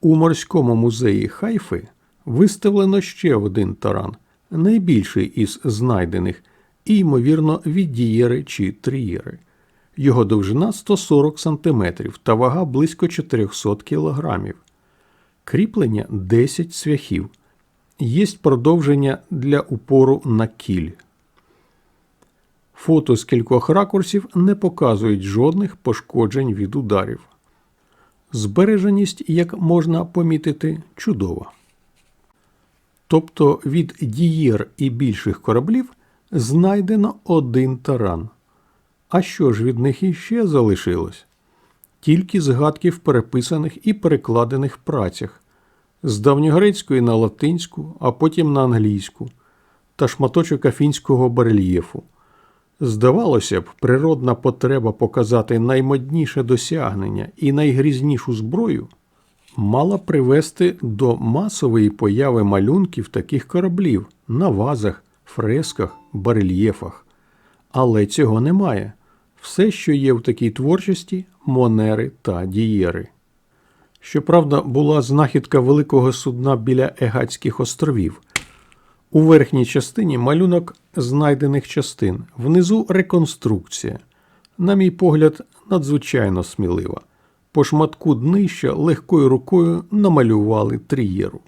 У морському музеї Хайфи виставлено ще один таран, найбільший із знайдених, і, ймовірно, від дієри чи трієри. Його довжина 140 см та вага близько 400 кг. Кріплення 10 цвяхів. Єсть продовження для упору на кіль. Фото з кількох ракурсів не показують жодних пошкоджень від ударів. Збереженість, як можна помітити, чудова. Тобто від дієр і більших кораблів знайдено один таран. А що ж від них іще залишилось? Тільки згадки в переписаних і перекладених працях з давньогрецької на латинську, а потім на англійську та шматочок афінського барельєфу. Здавалося б, природна потреба показати наймодніше досягнення і найгрізнішу зброю мала привести до масової появи малюнків таких кораблів на вазах, фресках, барельєфах. Але цього немає. Все, що є в такій творчості монери та дієри. Щоправда, була знахідка великого судна біля Егатських островів. У верхній частині малюнок знайдених частин, внизу реконструкція. На мій погляд, надзвичайно смілива. По шматку днища легкою рукою намалювали трієру.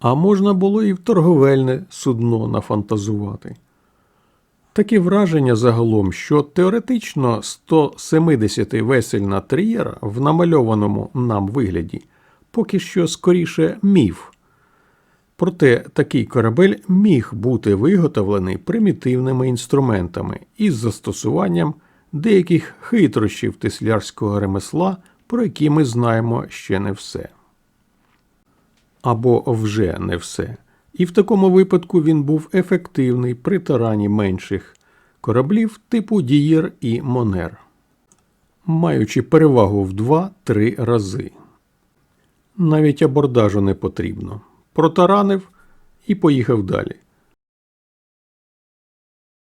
А можна було і в торговельне судно нафантазувати. Таке враження загалом, що теоретично 170 весельна трієра в намальованому нам вигляді поки що скоріше міф. Проте такий корабель міг бути виготовлений примітивними інструментами із застосуванням деяких хитрощів теслярського ремесла, про які ми знаємо ще не все. Або вже не все. І в такому випадку він був ефективний при тарані менших кораблів типу Дієр і Монер, маючи перевагу в 2-3 рази. Навіть абордажу не потрібно. Протаранив і поїхав далі.